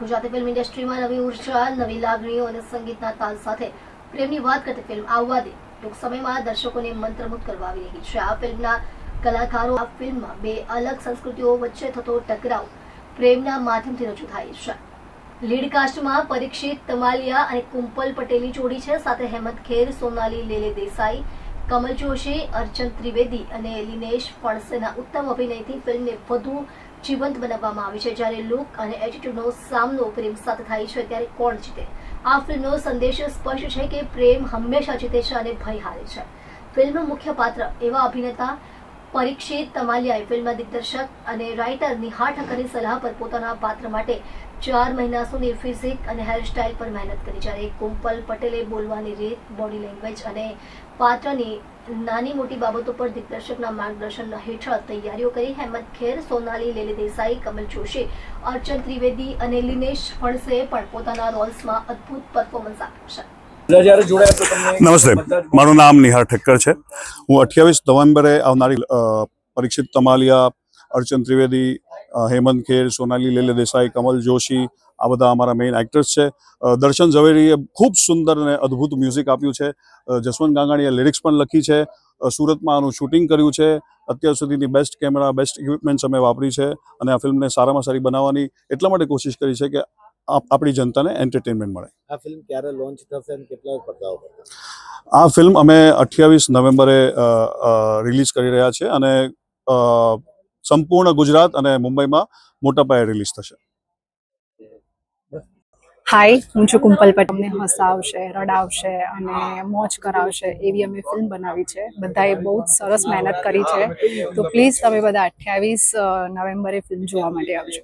Gujarati film ઇન્ડસ્ટ્રીમાં નવી ઊર્જા, નવી લાગણીઓ અને સંગીતના તાલ સાથે પ્રેમની વાત કરતી ફિલ્મ આવવા દે ટૂંક સમયમાં દર્શકોને મંત્રમુગ્ધ કરવા આવી રહી છે. આ ફિલ્મના કલાકારો આ ફિલ્મમાં બે અલગ સંસ્કૃતિઓ વચ્ચે થતો ટકરાવ પ્રેમના માધ્યમથી રજૂ થાય છે. લીડ પરીક્ષિત તમાલિયા અને કુંપલ પટેલની જોડી છે. સાથે હેમંત ખેર, સોનાલી લેલે દેસાઈ, કમલ જોશી, અર્ચન ત્રિવેદી અને લિનેશ ફણસેના ઉત્તમ અભિનયથી ફિલ્મને વધુ જીવંત બનાવવામાં આવી છે જ્યારે લુક અને એટીટ્યુડનો સામનો પ્રેમ સાથે થાય છે, ત્યારે કોણ જીતે? આ ફિલ્મનો સંદેશ સ્પષ્ટ છે કે પ્રેમ હંમેશા જીતે છે અને ભય હારે છે. ફિલ્મનું મુખ્ય પાત્ર એવા અભિનેતા પરીક્ષિત તમાલિયાએ ફિલ્મ દિગ્દર્શક અને રાઇટર નિહા ઠક્કરની સલાહ પર પોતાના પાત્ર માટે ચાર મહિના સુધી ફિઝિક અને હેરસ્ટાઇલ પર મહેનત કરી. જ્યારે કુંપલ પટેલે બોલવાની રીત બોડી લેંગ્વેજ અને પાત્રની નાની મોટી બાબતો પર દિગ્દર્શકના માર્ગદર્શન હેઠળ તૈયારીઓ કરી. હેમંત ખેર, સોનાલી લેલી દેસાઈ, કમલ જોશી, અર્ચન ત્રિવેદી અને લિનેશ ફણસે પણ પોતાના રોલ્સમાં અદ્ભુત પરફોર્મન્સ આપ્યું છે. નમસ્તે. મારું નામ નિહાર ઠક્કર છે. હું અઠ્યાવીસ નવેમ્બરે આવનારી પરીક્ષિત તમાલિયા અર્ચન ત્રિવેદી હેમંત ખેર સોનાલી લેલે દેસાઈ કમલ જોશી આ બધા અમારા મેઇન એક્ટર્સ છે. દર્શન ઝવેરીએ ખૂબ સુંદર અને અદ્ભુત મ્યુઝિક આપ્યું છે. જસવંત ગાંગાણીએ લિરિક્સ પણ લખી છે. સુરતમાં આનું શૂટિંગ કર્યું છે. અત્યાર સુધીની બેસ્ટ કેમેરા બેસ્ટ ઇક્વિપમેન્ટ્સ અમે વાપરી છે અને આ ફિલ્મને સારામાં સારી બનાવવાની એટલા માટે કોશિશ કરી છે કે આપણી જનતાને એન્ટરટેનમેન્ટ મળે. આ ફિલ્મ ક્યારે લોન્ચ થશે અને કેટલા પડદાઓ પર આ ફિલ્મ અમે અઠ્યાવીસ નવેમ્બરે રિલીઝ કરી રહ્યા છે અને અ, સંપૂર્ણ ગુજરાત અને મુંબઈમાં મોટા પાયે રિલીઝ થશે. હાય હું છું કુંપલ પટેલ. અમને હસાવશે રડાવશે અને મોજ કરાવશે એવી અમે ફિલ્મ બનાવી છે. બધાએ બહુ જ સરસ મહેનત કરી છે. તો પ્લીઝ તમે બધા અઠ્યાવીસ નવેમ્બરે ફિલ્મ જોવા માટે આવજો.